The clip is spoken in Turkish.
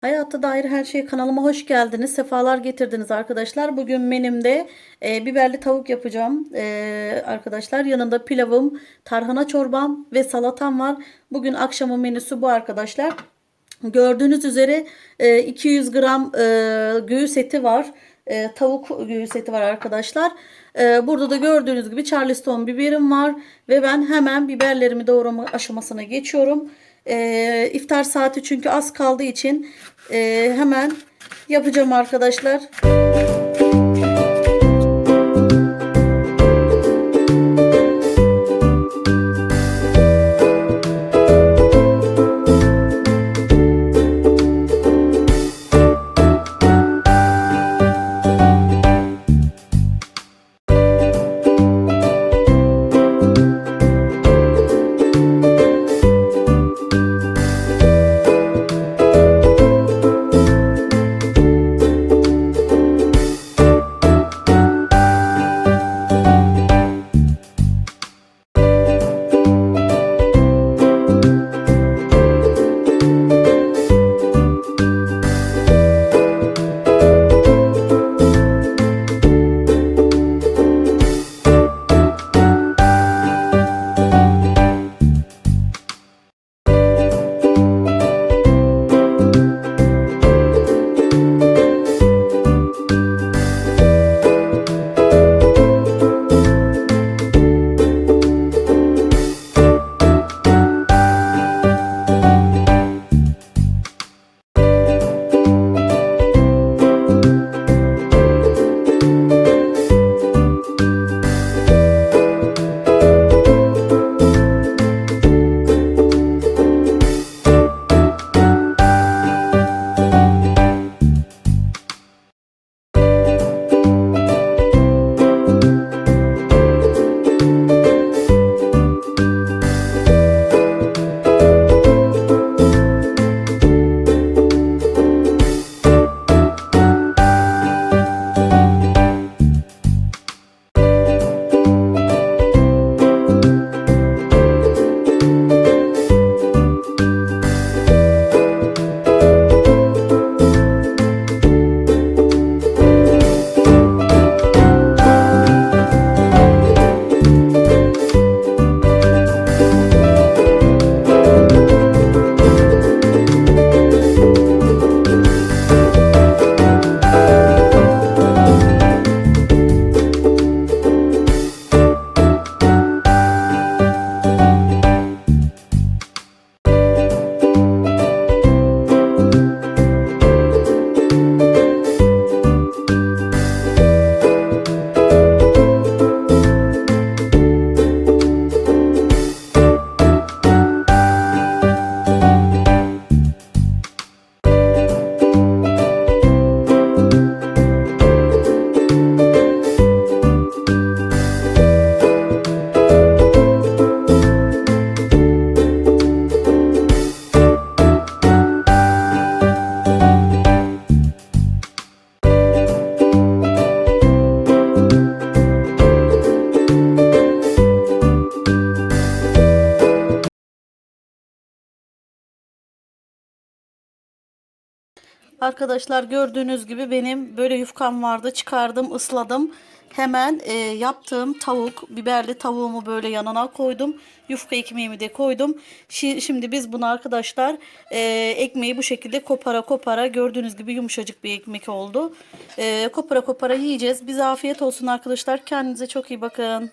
Hayata dair her şey kanalıma hoş geldiniz. Sefalar getirdiniz arkadaşlar. Bugün menümde e, biberli tavuk yapacağım e, arkadaşlar. Yanında pilavım, tarhana çorbam ve salatam var. Bugün akşamın menüsü bu arkadaşlar. Gördüğünüz üzere e, 200 gram e, göğüs eti var. E, tavuk göğüs eti var arkadaşlar. E, burada da gördüğünüz gibi Charleston biberim var. Ve ben hemen biberlerimi doğrama aşamasına geçiyorum. E, iftar saati çünkü az kaldığı için e, hemen yapacağım arkadaşlar. Arkadaşlar gördüğünüz gibi benim böyle yufkam vardı. Çıkardım, ısladım. Hemen e, yaptığım tavuk, biberli tavuğumu böyle yanına koydum. Yufka ekmeğimi de koydum. Şi- Şimdi biz bunu arkadaşlar e, ekmeği bu şekilde kopara kopara gördüğünüz gibi yumuşacık bir ekmek oldu. E, kopara kopara yiyeceğiz. Bize afiyet olsun arkadaşlar. Kendinize çok iyi bakın.